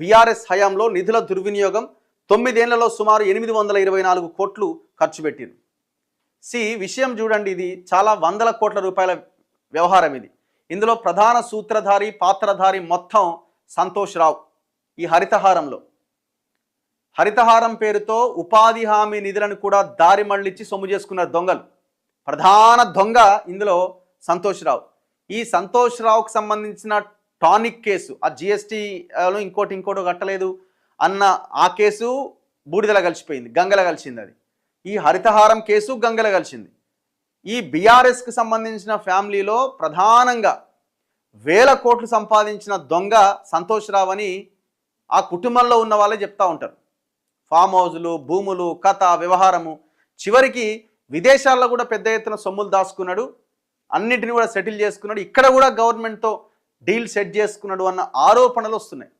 BRS హయాంలో నిధుల దుర్వినియోగం తొమ్మిదేళ్ళలో సుమారు ఎనిమిది వందల ఇరవై నాలుగు కోట్లు ఖర్చు పెట్టింది. సి విషయం చూడండి. ఇది చాలా వందల కోట్ల రూపాయల వ్యవహారం ఇది. ఇందులో ప్రధాన సూత్రధారి పాత్రధారి మొత్తం సంతోష్ రావు ఈ హరితహారంలో. హరితహారం పేరుతో ఉపాధి హామీ నిధులను కూడా దారి మళ్ళించి సొమ్ము చేసుకున్న దొంగలు. ప్రధాన దొంగ ఇందులో సంతోష్ రావు. ఈ సంతోష్ రావుకు సంబంధించిన టానిక్ కేసు. ఆ జిఎస్టీలో ఇంకోటి ఇంకోటి కట్టలేదు అన్న ఆ కేసు బూడిదల కలిసిపోయింది గంగల కలిసింది అది. ఈ హరితహారం కేసు గంగల కలిసింది. ఈ బీఆర్ఎస్కి సంబంధించిన ఫ్యామిలీలో ప్రధానంగా వేల కోట్లు సంపాదించిన దొంగ సంతోష్ రావని ఆ కుటుంబంలో ఉన్న వాళ్ళే చెప్తా ఉంటారు. ఫామ్ హౌజులు భూములు కథ వ్యవహారము. చివరికి విదేశాల్లో కూడా పెద్ద ఎత్తున సొమ్ములు దాచుకున్నాడు. అన్నిటిని కూడా సెటిల్ చేసుకున్నాడు. ఇక్కడ కూడా గవర్నమెంట్తో డీల్ సెట్ చేసుకున్నాడు అన్న ఆరోపణలు వస్తున్నాయి.